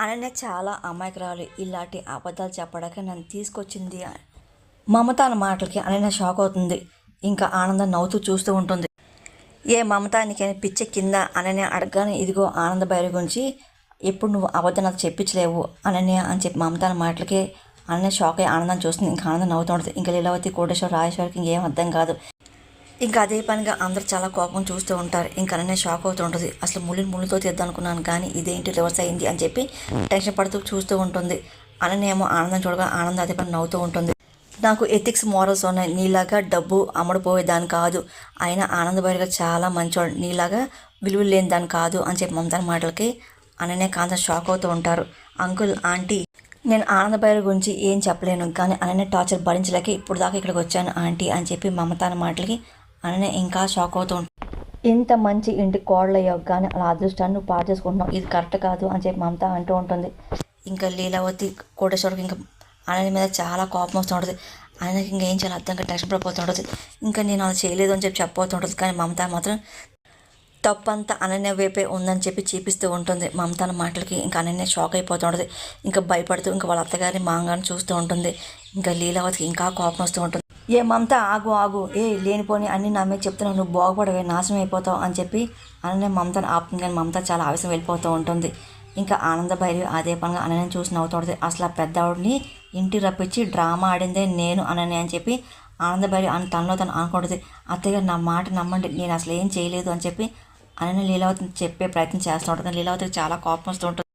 అనన్య చాలా అమాయకురాలు. ఇలాంటి అబద్ధాలు చెప్పడానికి నన్ను తీసుకొచ్చింది మమత అన్న మాటలకి అనన్య షాక్ అవుతుంది. ఇంకా ఆనందం నవ్వుతూ చూస్తూ ఉంటుంది. ఏ మమత నీకైనా పిచ్చ కింద అనన్య అడగగానే ఇదిగో ఆనంద భైరి గురించి ఎప్పుడు నువ్వు అబద్ధం నాకు చెప్పించలేవు అనన్య అని చెప్పి మమత అన్న మాటలకి అనన్య షాక్ అయ్యి ఆనందం చూస్తుంది. ఇంకా ఆనందం నవ్వుతూ ఉంటుంది. ఇంకా లీలావతి కోటేశ్వర రాజేశ్వరికి ఇంకేం అర్థం కాదు. ఇంకా అదే పనిగా అందరు చాలా కోపం చూస్తూ ఉంటారు. ఇంకా అనన్య షాక్ అవుతూ ఉంటుంది. అసలు ముళ్ళు ముళ్ళుతో తీద్దాం అనుకున్నాను కానీ ఇదేంటి రివర్స్ అయింది అని చెప్పి టెన్షన్ పడుతూ చూస్తూ ఉంటుంది. అననేమో ఆనందం చూడగా ఆనందం అదే పని నవ్వుతూ ఉంటుంది. నాకు ఎథిక్స్ మోరల్స్ ఉన్నాయి. నీలాగా డబ్బు అమ్ముడుపోయేదాని కాదు. అయినా ఆనందభైరగా చాలా మంచివాడు నీలాగా విలువ లేని దాని కాదు అని చెప్పి మమతాని మాటలకి అననే కాంత షాక్ అవుతూ ఉంటారు. అంకుల్ ఆంటీ నేను ఆనందభైర గురించి ఏం చెప్పలేను. కానీ అననే టార్చర్ భరించలేక ఇప్పుడు దాకా ఇక్కడికి వచ్చాను ఆంటీ అని చెప్పి మమతాని మాటలకి అనన్య ఇంకా షాక్ అవుతూ ఉంటుంది ఇంత మంచి ఇంటి కోడలయ్యావు కానీ అలా అదృష్టాన్ని నువ్వు పాడు చేసుకుంటున్నావు. ఇది కరెక్ట్ కాదు అని చెప్పి మమత అంటూ ఉంటుంది. ఇంకా లీలావతి కోటేశ్వరికి ఇంకా ఆయన మీద చాలా కోపం వస్తూ ఉంటుంది. ఆయనకి ఇంకా ఏం చేయాలి అర్థం టెన్షన్ పడిపోతూ ఉంటుంది. ఇంకా నేను అలా చేయలేదు అని చెప్పి చెప్పబోతూ ఉంటుంది. కానీ మమత మాత్రం తప్పంతా అనన్య వైపే ఉందని చెప్పి చూపిస్తూ ఉంటుంది. మమతాన మాటలకి ఇంకా అనన్య షాక్ అయిపోతూ ఉంటుంది. ఇంకా భయపడుతూ ఇంకా వాళ్ళ అత్తగారిని మాంగాన్ని చూస్తూ ఉంటుంది. ఇంకా లీలావతికి ఇంకా కోపం వస్తూ ఉంటుంది. ఏ మమత ఆగు ఆగు. ఏ లేనిపోని అన్ని నా మీద చెప్తున్నావు. నువ్వు బాగుపడవే నాశనం అయిపోతావు అని చెప్పి అననే మమతను ఆపుతుంది కానీ మమత చాలా ఆవేశం వెళ్ళిపోతూ ఉంటుంది. ఇంకా ఆనంద భైరవి అదే పనిగా అన్నని చూసి నవ్వుతుంది. అసలు ఆ పెద్దవాడిని ఇంటి రప్పించి డ్రామా ఆడిందే నేను అనని అని చెప్పి ఆనంద భైరవి అని తనలో తను అనుకుంటుంది. అత్తయ్య నా మాట నమ్మండి. నేను అసలు ఏం చేయలేదు అని చెప్పి అనని లీలావతిని చెప్పే ప్రయత్నం చేస్తూ ఉంటుంది. లీలావతికి చాలా కోపం వస్తూ ఉంటుంది.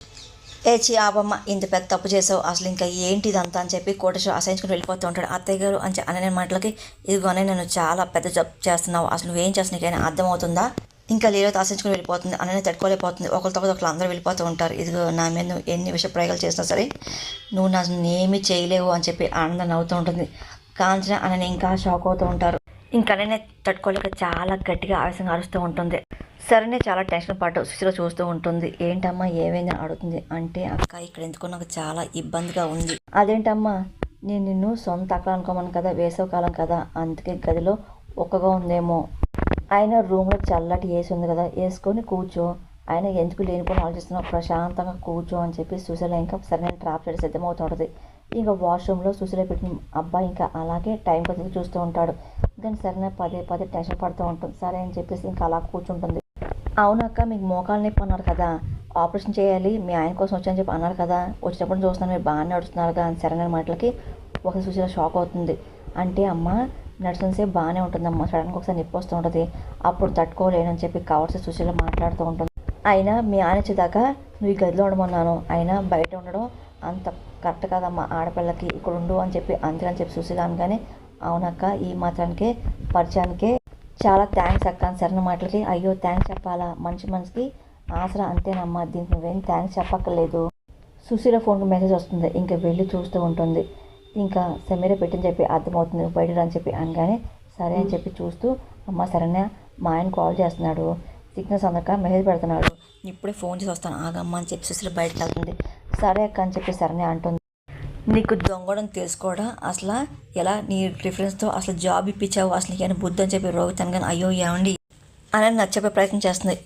ఏ ఆబమ్మ ఇంత పెద్ద తప్పు చేసావు. అసలు ఇంకా ఏంటి ఇదంతా అని చెప్పి కోటేశ్వర అసహించుకుని వెళ్ళిపోతూ ఉంటాడు. అత్తయ్య గారు అని చెప్పి అననే మాటలకి ఇదిగోనే నేను చాలా పెద్ద జబ్ చేస్తున్నావు. అసలు నువ్వేం చేస్తున్నాకైనా నీకైనా అర్థమవుతుందా? ఇంకా లీలతో ఆశించుకుని వెళ్ళిపోతుంది. అననే తట్టుకోలేకపోతుంది. ఒకరితో ఒకరు అందరూ వెళ్ళిపోతూ ఉంటారు. ఇదిగో నా మీద నువ్వు ఎన్ని విషయ ప్రయోగాలు చేసినా సరే నువ్వు నా ఏమీ చేయలేవు అని చెప్పి ఆనందం నవ్వుతూ ఉంటుంది. కాంచన అనని ఇంకా షాక్ అవుతూ ఉంటారు. ఇంకా అననే తట్టుకోలేక చాలా గట్టిగా ఆవేశంగా అరుస్తూ ఉంటుంది. సరేనే చాలా టెన్షన్ పడ్డు సుశీల చూస్తూ ఉంటుంది. ఏంటమ్మా ఏమైంది? అడుగుతుంది. అంటే అక్క ఇక్కడ ఎందుకో నాకు చాలా ఇబ్బందిగా ఉంది. అదేంటమ్మా నేను నిన్ను సొంత అక్కడ అనుకోమను కదా వేసవకాలం కదా అందుకే గదిలో ఒక్కగా ఉందేమో. ఆయన రూమ్లో చల్లటి ఏసి ఉంది కదా వేసుకొని కూర్చో. ఆయన ఎందుకు లేనిపోని ఆలోచిస్తున్నావు? ప్రశాంతంగా కూర్చో అని చెప్పి సుశీల ఇంకా సరైన ట్రాప్ చేయడం సిద్ధమవుతుంటుంది ఇంకా వాష్రూమ్లో సుశీల పెట్టిన అబ్బాయి ఇంకా అలాగే టైం కొద్దిగా చూస్తూ ఉంటాడు. కానీ సరే పదే పదే టెన్షన్ పడుతూ ఉంటుంది. సరే అని చెప్పేసి ఇంకా అలా కూర్చుంటుంది. అవునక్క మీకు మోకాలు నొప్పి అన్నారు కదా. ఆపరేషన్ చేయాలి మీ ఆయన కోసం వచ్చాయని చెప్పి అన్నారు కదా. వచ్చినప్పుడు చూస్తున్నాను మీరు బాగానే నడుస్తున్నారు అని సరైన మాటలకి ఒక సుశీల షాక్ అవుతుంది. అంటే అమ్మ నడుస్తున్నసేపు బాగానే ఉంటుందమ్మ సడన్గా ఒకసారి నొప్పి వస్తూ ఉంటుంది. అప్పుడు తట్టుకోలేనని చెప్పి కవర్స్ సుశీల మాట్లాడుతూ ఉంటుంది. అయినా మీ ఆయన వచ్చేదాకా నువ్వు ఈ గదిలో ఉండమన్నాను. అయినా బయట ఉండడం అంత కరెక్ట్ కాదమ్మా. ఆడపిల్లకి ఇక్కడ ఉండు అని చెప్పి అందుకని చెప్పి సుశీల అనగానే అవునక్క ఈ మాత్రానికే పరిచయానికే చాలా థ్యాంక్స్ అక్క అని సరైన మాటలకి. అయ్యో థ్యాంక్స్ చెప్పాలా? మంచి మనిషికి ఆసరా అంతేనమ్మా దీనికి నువ్వేం థ్యాంక్స్ చెప్పక్కర్లేదు. సుశీల ఫోన్కి మెసేజ్ వస్తుంది. ఇంకా వెళ్ళి చూస్తూ ఉంటుంది. ఇంకా సమీర పెట్టని చెప్పి అర్థమవుతుంది. బయట అని చెప్పి అనగానే సరే అని చెప్పి చూస్తూ అమ్మ సరేనా మా ఆయన కాల్ చేస్తున్నాడు. సిగ్నల్స్ అందక మెసేజ్ పెడుతున్నాడు. ఇప్పుడే ఫోన్ చేసి వస్తాను. ఆగమ్మ అని చెప్పి సుశీల బయటకు వెళ్తుంది. సరే అక్క అని చెప్పి సరేనే అంటుంది. నీకు దొంగడం తెలుసుకోవడం అసలు ఎలా నీ ప్రిఫరెన్స్తో అసలు జాబ్ ఇప్పించావు అసలు ఏమైనా బుద్ధి అని చెప్పి రోగి కానీ అయ్యో ఏమండి అని నాకు చెప్పే ప్రయత్నం చేస్తుంది.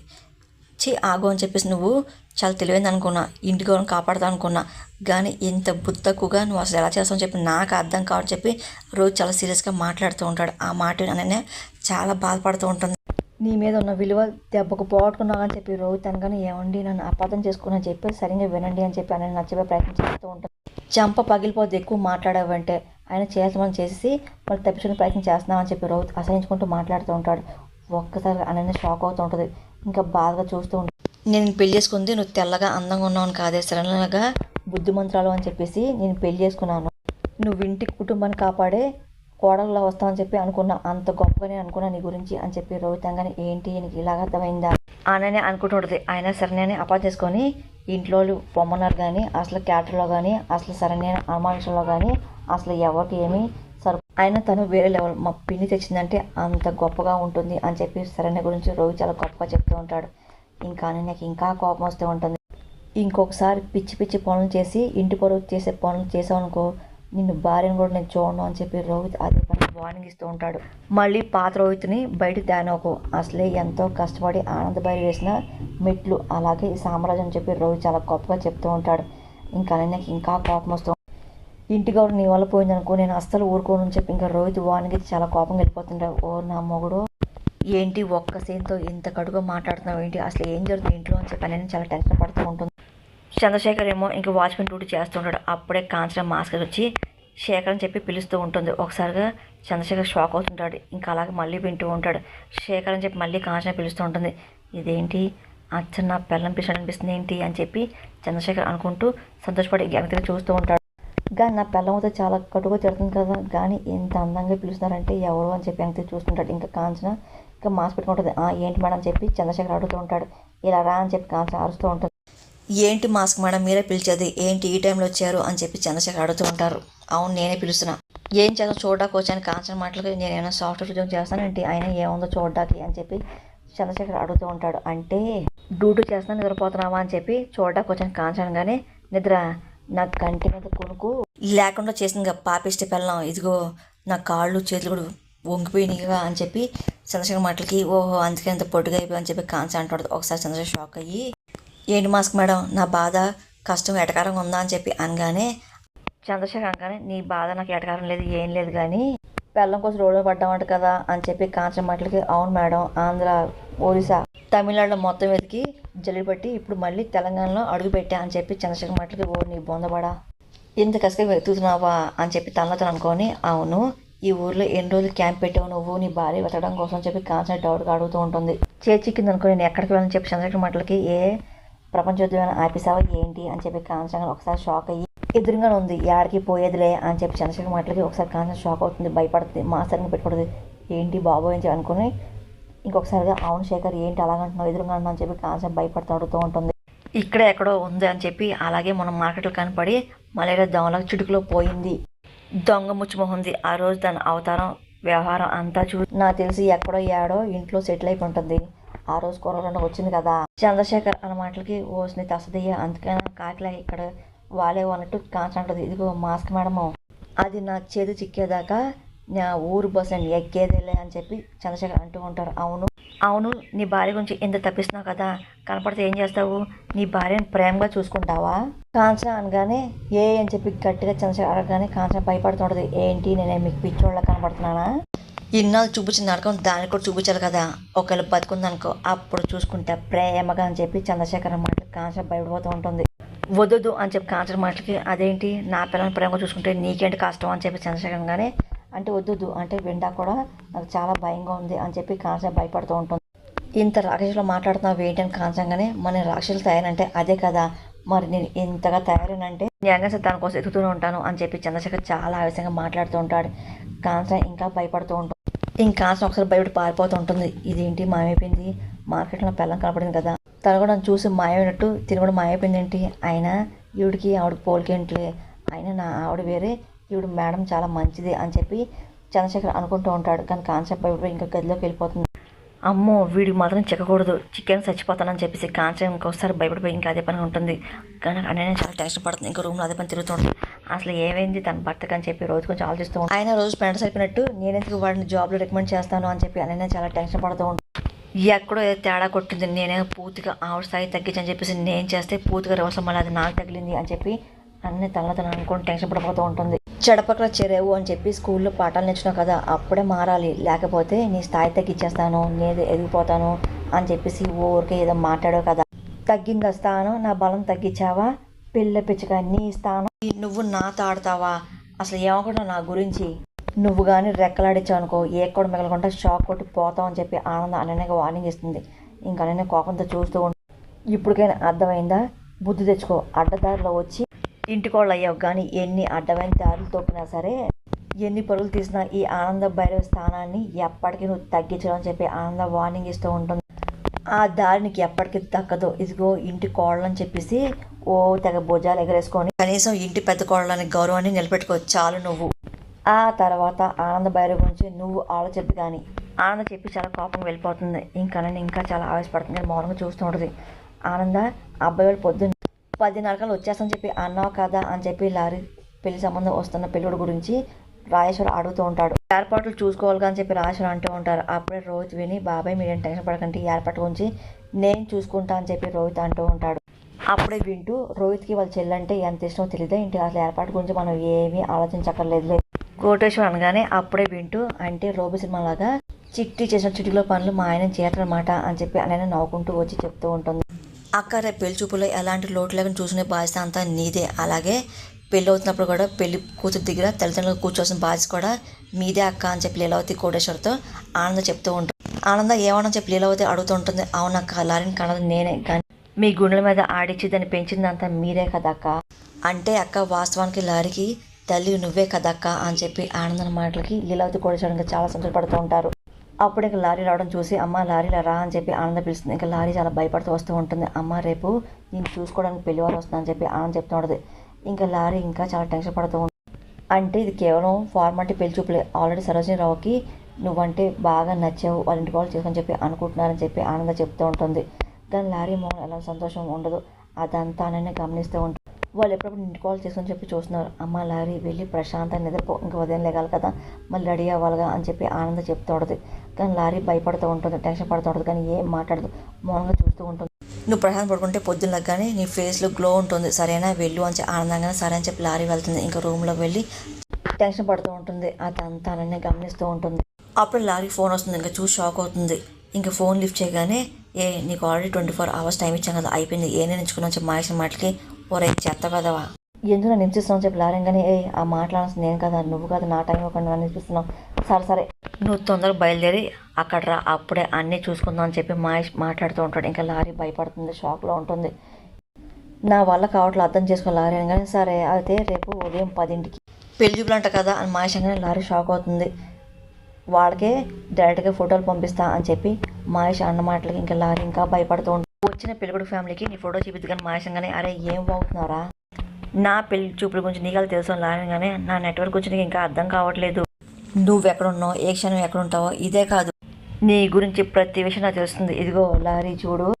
చి ఆగు అని చెప్పేసి నువ్వు చాలా తెలివైంది అనుకున్నా ఇంటి గౌరవం కాపాడుతా అనుకున్నా. కానీ ఇంత బుద్ధకుగా నువ్వు అసలు ఎలా చేస్తావు చెప్పి నాకు అర్థం కావని చెప్పి రోజు చాలా సీరియస్గా మాట్లాడుతూ ఉంటాడు. ఆ మాట అననే చాలా బాధపడుతూ ఉంటుంది. నీ మీద ఉన్న విలువ దెబ్బకు పోగొట్టుకున్నావు అని చెప్పి రోహిత్ అనగానే ఏమండి నన్ను అపార్థం చేసుకుని చెప్పి సరిగ్గా వినండి అని చెప్పి అని నచ్చే ప్రయత్నం చేస్తూ ఉంటాను చంప పగిలిపోద్ది ఎక్కువ మాట్లాడావంటే ఆయన చేస్తామని చేసి వాళ్ళు తప్పించుకునే ప్రయత్నం చేస్తున్నామని చెప్పి రోజు అసహించుకుంటూ మాట్లాడుతూ ఉంటాడు. ఒక్కసారి అనన్య షాక్ అవుతూ ఉంటుంది. ఇంకా బాధగా చూస్తూ ఉంటుంది. నేను పెళ్ళి చేసుకుంది నువ్వు తెల్లగా అందంగా ఉన్నావు కాదే సరళగా బుద్ధిమంతురాలు అని చెప్పేసి నేను పెళ్ళి చేసుకున్నాను. నువ్వు ఇంటి కుటుంబాన్ని కాపాడే కోడల్లో వస్తామని చెప్పి అనుకున్నా. అంత గొప్పగానే అనుకున్నా నీ గురించి అని చెప్పి రోహితంగానే ఏంటి నీకు ఇలాగ అర్థమైందా? అననే అనుకుంటుంటుంది ఆయన సరైన అపా చేసుకొని ఇంట్లో పొమ్మన్నారు కానీ అసలు క్యాటర్లో కానీ అసలు సరైన అనుమానించడంలో కానీ అసలు ఎవరికి ఏమీ సరు ఆయన తను వేరే లెవెల్. మా పిన్ని తెచ్చిందంటే అంత గొప్పగా ఉంటుంది అని చెప్పి సరైన గురించి రోహిత్ చాలా గొప్పగా చెప్తూ ఉంటాడు. ఇంకా నాకు ఇంకా కోపం వస్తూ ఉంటుంది. ఇంకొకసారి పిచ్చి పిచ్చి పనులు చేసి ఇంటి పొరుగు చేసే పనులు చేసావు అనుకో నిన్ను భార్యను కూడా నేను చూడను అని చెప్పి రోహిత్ అదే వార్నింగ్ ఇస్తూ ఉంటాడు. మళ్ళీ పాత రోహిత్ని బయట తేనోకు అసలే ఎంతో కష్టపడి ఆనందబాయి వేసిన మెట్లు అలాగే ఈ సామ్రాజ్యం చెప్పి రోహిత్ చాలా గొప్పగా చెప్తూ ఉంటాడు. ఇంకా అనన్యకి ఇంకా కోపం వస్తూ ఇంటి గౌరవం నీ వల్ల పోయిందనుకో నేను అస్సలు ఊరుకోను చెప్పి ఇంకా రోహిత్ వార్నింగ్ ఇచ్చి చాలా కోపంగా వెళ్ళిపోతుంటాడు. ఓ నా మొగుడు ఏంటి ఒక్క సీన్తో ఇంత కడుగా మాట్లాడుతున్నావు ఏంటి? అసలు ఏం జరుగుతుంది ఇంట్లో అని చెప్పి నేను చాలా టెన్షన్ పడుతూ ఉంటుంది. చంద్రశేఖర్ ఏమో ఇంకా వాచ్మెన్ డ్యూటీ చేస్తుంటాడు అప్పుడే కాంచన మాస్కర్ వచ్చి శేఖర్ అని చెప్పి పిలుస్తూ ఉంటుంది. ఒకసారిగా చంద్రశేఖర్ షాక్ అవుతుంటాడు. ఇంకా అలాగే మళ్ళీ వింటూ ఉంటాడు. శేఖర్ అని చెప్పి మళ్ళీ కాంచన పిలుస్తూ ఉంటుంది. ఇదేంటి? అచ్చ నా పిల్లని పిలిచాడు అనిపిస్తుంది ఏంటి? అని చెప్పి చంద్రశేఖర్ అనుకుంటూ సంతోషపడి వెనక్కి చూస్తూ ఉంటాడు. కానీ నా పిల్లలతో చాలా కటుగా తిడుతుంది కదా. కానీ ఎంత అందంగా పిలుస్తున్నారంటే ఎవరు? అని చెప్పి వెనక్కి చూస్తుంటాడు. ఇంకా కాంచన ఇంకా మాస్ పెట్టుకుంటుంది. "ఆ, ఏంటి మేడం? అని చెప్పి చంద్రశేఖర్ అడుగుతూ ఉంటాడు. ఇలా రా అని చెప్పి కాంచన అరుస్తూ ఉంటుంది. ఏంటి మాస్క్ మేడం? మీరే పిలిచేది. ఏంటి ఈ టైంలో వచ్చారు? అని చెప్పి చంద్రశేఖర్ అడుగుతూ ఉంటారు. అవును నేనే పిలుస్తున్నా. ఏం చేద్దాం? చూడడానికి వచ్చాను. కాంచన మాటలకి నేను ఏమైనా సాఫ్ట్వేర్ ఉద్యోగం చేస్తాను ఏంటి? ఆయన ఏముందో చూడడానికి. అని చెప్పి చంద్రశేఖర్ అడుగుతూ ఉంటాడు. అంటే డ్యూటీ చేస్తాను నిద్రపోతున్నావా? అని చెప్పి చూడడానికి వచ్చాను. కాంచనగానే నిద్ర నా కంటి మీద కొనుకు లేకుండా చేసింది. పాపిష్టి పెళ్ళం ఇదిగో నా కాళ్ళు చేతులు కూడా వంగిపోయినాయిగా అని చెప్పి చంద్రశేఖర్ మాటలకి ఓహో అందుకే అంత పొట్టుగా అయిపోయి అని చెప్పి కాంచన అంటాడు. ఒకసారి చంద్రశేఖర్ షాక్ అయ్యి ఏంటి మాస్క్ మేడం? నా బాధ కష్టం ఎటకారంగా ఉందా అని చెప్పి అనగానే చంద్రశేఖర్ అనగానే నీ బాధ నాకు ఎటకారం లేదు ఏం లేదు కానీ బెల్లం కోసం రోడ్డు పడ్డామంట కదా అని చెప్పి కాంచన మాటలకి అవును మేడం ఆంధ్ర ఒరిస్సా తమిళనాడులో మొత్తం వెతికి జల్లిపట్టి ఇప్పుడు మళ్ళీ తెలంగాణలో అడుగు పెట్టా అని చెప్పి చంద్రశేఖర్ మాటలకి ఓ నీ బొందబడా ఇంత కసిగా వెతుకుతున్నావా అని చెప్పి తనలో తను అనుకొని అవును ఈ ఊర్లో ఎన్ని రోజులు క్యాంప్ పెట్టావు నువ్వు నీ భార్య వెతకడం కోసం చెప్పి కాంచన డౌట్గా అడుగుతూ ఉంటుంది. చేర్చిక్కింది అనుకో నేను ఎక్కడికి వెళ్ళని చెప్పి చంద్రశేఖర్ మాటలకి ఏ ప్రపంచోద్యమం ఆపేసావా ఏంటి? అని చెప్పి కాంచన ఒకసారి షాక్ అయ్యి ఎదురుగానే ఉంది. యాడికి పోయేదిలే అని చెప్పి చంద్రశేఖర్ మాటలకి ఒకసారి కాంచన షాక్ అవుతుంది భయపడుతుంది మాస్టర్ని పెట్టుకుంటుంది. ఏంటి బాబు? అని చెప్పి అనుకుని ఇంకొకసారిగా అవును శేఖర్ ఏంటి అలాగంటున్నావు ఎదురుగా అంటున్నావు అని చెప్పి కాంచన భయపడుతూ అడుగుతూ ఉంటుంది. ఇక్కడ ఎక్కడో ఉంది అని చెప్పి అలాగే మనం మార్కెట్లో కనపడి మలేరియా దొంగలకు చిటుకులో పోయింది. దొంగ ముచ్చుమొహంది. ఆ రోజు దాని అవతారం వ్యవహారం అంతా చూ నాకు తెలిసి ఎక్కడో ఏడో ఇంట్లో సెటిల్ అయిపోయి ఉంటుంది. ఆ రోజు కూరలో వచ్చింది కదా. చంద్రశేఖర్ అన్న మాటలకి ఓ స్నేహిత అసదయ్య అందుకని కాకిలా ఇక్కడ వాలే అన్నట్టు కాంచంటది ఇదిగో మాస్క్ మేడము. అది నా చేతి చిక్కేదాకా నా ఊరు బస్సు అండి. ఎక్కేదేలే అని చెప్పి చంద్రశేఖర్ అంటూ ఉంటారు. అవును. అవును నీ భార్య గురించి ఎంత తప్పిస్తున్నావు కదా. కనపడితే ఏం చేస్తావు? నీ భార్యను ప్రేమగా చూసుకుంటావా? కాంచన అనగానే ఏ అని చెప్పి గట్టిగా చంద్రశేఖర్ అడగగానే కాంచన భయపడుతుంటది. ఏంటి? నేనే మీకు పిచ్చోళ్ళ కనపడుతున్నానా? ఇన్నాళ్ళు చూపించిన నరకం దానికి కూడా చూపించాలి కదా. ఒకవేళ బతుకుందనుకో అప్పుడు చూసుకుంటా ప్రేమగా అని చెప్పి చంద్రశేఖర్ మాటలు కాంచన భయపడిపోతూ ఉంటుంది. వద్దు అని చెప్పి కాంచన మాటలకి అదేంటి? నా పిల్లల్ని ప్రేమగా చూసుకుంటే నీకేంటి కష్టం? అని చెప్పి చంద్రశేఖర్ గానే అంటే వద్దు అంటే విండా కూడా నాకు చాలా భయంగా ఉంది అని చెప్పి కాంచన భయపడుతూ ఉంటుంది. ఇంత రాక్షసులు మాట్లాడుతున్నావు ఏంటని కాంచంగానే మన రాక్షసులు తయారంటే అదే కదా. మరి నేను ఇంతగా తయారేనంటే నేను అసలు దానికోసం ఎదుగుతూనే ఉంటాను అని చెప్పి చంద్రశేఖర్ చాలా ఆవేశంగా మాట్లాడుతూ ఉంటాడు. కాంచన ఇంకా భయపడుతూ ఉంటాడు ఇంకా ఒకసారి బయట పారిపోతూ ఉంటుంది. ఇదేంటి? మాయమైపోయింది. మార్కెట్లో పెళ్ళం కనపడింది కదా. తను కూడా చూసి మాయమైనట్టు తిని కూడా మాయమైపోయింది ఏంటి? అయినా ఈవిడికి ఆవిడ పోలికేంటిలే అయినా నా ఆవిడ వేరే ఈవిడ మేడం చాలా మంచిది అని చెప్పి చంద్రశేఖర్ అనుకుంటూ ఉంటాడు. కానీ కాన్సెప్ట్ భయపడి ఇంకా గదిలోకి వెళ్ళిపోతుంది. అమ్మో వీడికి మాత్రం చిక్కకూడదు. చికెన్ చచ్చిపోతానని చెప్పేసి కాంచన ఇంకోసారి భయపడిపోయి ఇంకా అదే పని ఉంటుంది. కానీ నేను చాలా టెన్షన్ పడుతుంది. ఇంకా రూమ్లో అదే పని తిరుగుతుంది అసలు ఏమైంది? తన భర్తకు అని చెప్పి రోజు కొంచెం ఆలోచిస్తూ ఉంటాను. ఆయన రోజు ఫ్రెండ్స్ అయిపోయినట్టు నేనెందుకు వాడిని జాబ్లో రికమెండ్ చేస్తాను అని చెప్పి అననే చాలా టెన్షన్ పడుతూ ఉంటాను ఎక్కడో ఏదో తేడా కొట్టింది. నేనే పూర్తిగా ఆవిడ స్థాయి తగ్గించని చెప్పేసి నేను చేస్తే పూర్తిగా రివర్స్ మళ్ళీ అది నాకు తగిలింది అని చెప్పి అన్ని తనతో అనుకుని టెన్షన్ పడిపోతూ ఉంటుంది. చెడపక్కల చేరేవు అని చెప్పి స్కూల్లో పాఠాలు నేర్చుకున్నావు కదా అప్పుడే మారాలి. లేకపోతే నీ స్థాయి తగ్గించేస్తాను నేను ఎదిగిపోతాను అని చెప్పేసి ఊరికే ఏదో మాట్లాడావు కదా. తగ్గింది స్థానం? నా బలం తగ్గించావా? పిల్ల పిచ్చగా నీ స్థానం? నువ్వు నా తాడతావా అసలు ఏమకుండా నా గురించి? నువ్వు కానీ రెక్కలాడించావు అనుకో ఏ కూడా మిగలకుండా షాక్ కొట్టి పోతావు అని చెప్పి ఆనందం అనగా వార్నింగ్ ఇస్తుంది. ఇంకా నేను కోపంతో చూస్తూ ఉండు. ఇప్పటికైనా అర్థమైందా? బుద్ధి తెచ్చుకో. అడ్డదారిలో వచ్చి ఇంటికోళ్ళు అయ్యావు కానీ ఎన్ని అడ్డమైన దారులు తొక్కినా సరే ఎన్ని పరుగులు తీసినా ఈ ఆనంద భైరవ స్థానాన్ని ఎప్పటికీ నువ్వు తగ్గించడం అని చెప్పి ఆనంద వార్నింగ్ ఇస్తూ ఉంటుంది. ఆ దారినికి ఎప్పటికీ దక్కదు. ఇదిగో ఇంటి కోళ్ళని చెప్పేసి ఓ తెగ భుజాలు ఎగరేసుకొని కనీసం ఇంటి పెద్ద కోళ్ళని గౌరవాన్ని నిలబెట్టుకో చాలు నువ్వు. ఆ తర్వాత ఆనంద భైరవ గురించి నువ్వు ఆలోచించదు కానీ ఆనంద చెప్పి చాలా కోపం వెళ్ళిపోతుంది. ఇంకా నన్ను ఇంకా చాలా ఆవేశపడుతుంది. మౌనంగా చూస్తూ ఉంటుంది. ఆనంద అబ్బాయి వాళ్ళు పొద్దున్న పది నరకలు వచ్చేస్తామని చెప్పి అన్నావు కదా అని చెప్పి లారీ పెళ్ళి సంబంధం వస్తున్న పెళ్ళిడు గురించి రాజేశ్వర్ అడుగుతూ ఉంటాడు. ఏర్పాట్లు చూసుకోవాలి అని చెప్పి రాజేశ్వర్ అంటూ ఉంటారు. అప్పుడే రోహిత్ విని బాబాయ్ మీరేం టెన్షన్ పడకండి. ఈ ఏర్పాటు గురించి నేను చూసుకుంటా అని చెప్పి రోహిత్ అంటూ ఉంటాడు. అప్పుడే వింటూ రోహిత్కి వాళ్ళ చెల్లంటే ఎంత ఇష్టమో తెలియదే ఇంటి అసలు ఏర్పాటు గురించి మనం ఏమీ ఆలోచించక్కర్లేదు. కోటేశ్వర్ అనగానే అప్పుడే వింటూ అంటే రోబి సినిమా లాగా చిట్టి చేసిన చిటిలో పనులు మా ఆయన చేయాలన్నమాట అని చెప్పి ఆయన నవ్వుకుంటూ వచ్చి చెప్తూ ఉంటుంది. అక్క పెళ్ళి చూపులో ఎలాంటి లోటు లేకుండా చూసుకునే బాధ్యత అంతా నీదే. అలాగే పెళ్ళి అవుతున్నప్పుడు కూడా పెళ్ళి కూతురు దగ్గర తల్లిదండ్రులు కూర్చోవాల్సిన బాధ్యత కూడా మీదే అక్క అని చెప్పి లీలావతి కోటేశ్వర్తో ఆనంద చెప్తూ ఉంటుంది. ఆనంద ఏమన్నా చెప్పి లీలావతి అడుగుతూ ఉంటుంది అవునక్క లారీని కనదు నేనే కానీ మీ గుండెల మీద ఆడిచ్చి దాన్ని పెంచిందంతా మీరే కదక్క అంటే అక్క వాస్తవానికి లారీకి తల్లి నువ్వే కదక్క అని చెప్పి ఆనందన మాటలకి లీలావతి కోటేశ్వరంగా చాలా సంతోషపడుతూ ఉంటారు. అప్పుడు ఇంకా లారీ రావడం చూసి అమ్మ లారీలో రా అని చెప్పి ఆనంద పిలుస్తుంది. ఇంకా లారీ చాలా భయపడుతూ వస్తూ ఉంటుంది. అమ్మ రేపు నేను చూసుకోవడానికి పెళ్ళివారు వస్తుందని చెప్పి ఆనంద్ చెప్తూ ఉంటుంది. ఇంకా లారీ ఇంకా చాలా టెన్షన్ పడుతూ ఉంటుంది. అంటే ఇది కేవలం ఫార్మాలిటీ పెళ్ళి చూపులే. ఆల్రెడీ సరోజిని రావుకి నువ్వంటే బాగా నచ్చావు. వాళ్ళ ఇంటి వాళ్ళు చేసుకొని చెప్పి అనుకుంటున్నారని చెప్పి ఆనంద చెప్తూ ఉంటుంది. కానీ లారీ మోహన్ ఎలా సంతోషం ఉండదు. అదంతా ఆయన గమనిస్తూ ఉంటుంది. వాళ్ళు ఎప్పుడప్పుడు ఇంటి కాల్ చేసుకొని చెప్పి చూస్తున్నారు. అమ్మ లారీ వెళ్ళి ప్రశాంతంగా నిద్రపో. ఇంకా ఉదయం లేగాలి కదా. మళ్ళీ రెడీ అవ్వాలిగా అని చెప్పి ఆనంద చెప్తూ ఉంటుంది. కానీ లారీ భయపడుతూ ఉంటుంది టెన్షన్ పడుతూ ఉంటుంది కానీ ఏం మాట్లాడదు మౌనంగా చూస్తూ ఉంటుంది. నువ్వు ప్రశాంతం పడుకుంటే పొద్దున్న కానీ నీ ఫేస్లో గ్లో ఉంటుంది. సరేనా? వెళ్ళు అని చెప్పి ఆనందంగానే సరే అని చెప్పి లారీ వెళ్తుంది. ఇంకా రూమ్లో వెళ్ళి టెన్షన్ పడుతూ ఉంటుంది. అదంతా నన్నే గమనిస్తూ ఉంటుంది. అప్పుడు లారీ ఫోన్ వస్తుంది. ఇంకా చూసి షాక్ అవుతుంది. ఇంకా ఫోన్ లిఫ్ట్ చేయగానే ఏ నీకు already twenty four hours time ఇచ్చాను కదా అయిపోయింది. ఏ నేను ఎంచుకున్నాను చెప్పి మాసిన మాటలకి ఒరే చెత్త కదవా? ఎందుకు నన్ను నింపిస్తున్నావు చెప్పి లారంగానే ఏ ఆ మాట్లాడాల్సింది నేను కదా. నువ్వు కదా నా టైం ఒక నన్ను నింపిస్తున్నావు సరే సరే. నువ్వు తొందరగా బయలుదేరి అక్కడ రా అప్పుడే అన్నీ చూసుకుందాం అని చెప్పి మహేష్ మాట్లాడుతూ ఉంటాడు. ఇంకా లారీ భయపడుతుంది షాక్లో ఉంటుంది. నా వల్ల కావట్లేదు అర్థం చేసుకోవాలి లారీ అనగానే సరే అయితే రేపు ఉదయం పదింటికి పెళ్ళి చూపులంట కదా అని మహేష్ అనగానే లారీ షాక్ అవుతుంది. వాళ్ళకే డైరెక్ట్గా ఫోటోలు పంపిస్తా అని చెప్పి మహేష్ అన్న మాటలకి ఇంకా లారీ ఇంకా భయపడుతూ ఉంటుంది. వచ్చిన పెళ్ళికొడుకు ఫ్యామిలీకి నీ ఫోటో చూపిద్దు కానీ మహేష్ అనగానే అరే ఏం బాగుతున్నారా నా పెళ్ళి చూపుల గురించి నీకు తెలుసు లారీ కానీ నా నెట్వర్క్ గురించి నీకు ఇంకా అర్థం కావట్లేదు. నువ్వు ఎక్కడున్నావు ఏ క్షణం ఎక్కడుంటావో ఇదే కాదు. నీ గురించి ప్రతి విషయం నాకు తెలుస్తుంది. ఇదిగో లారీ చూడు.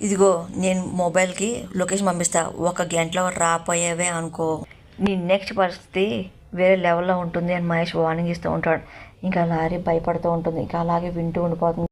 ఇదిగో నేను మొబైల్కి లొకేషన్ పంపిస్తా. ఒక గంటలో రాపోయేవే అనుకో. నీ నెక్స్ట్ పరిస్థితి వేరే లెవెల్లో ఉంటుంది అని మహేష్ వార్నింగ్ ఇస్తూ ఉంటాడు. ఇంకా లారీ భయపడుతూ ఉంటుంది. ఇంకా అలాగే వింటూ ఉండిపోతుంది.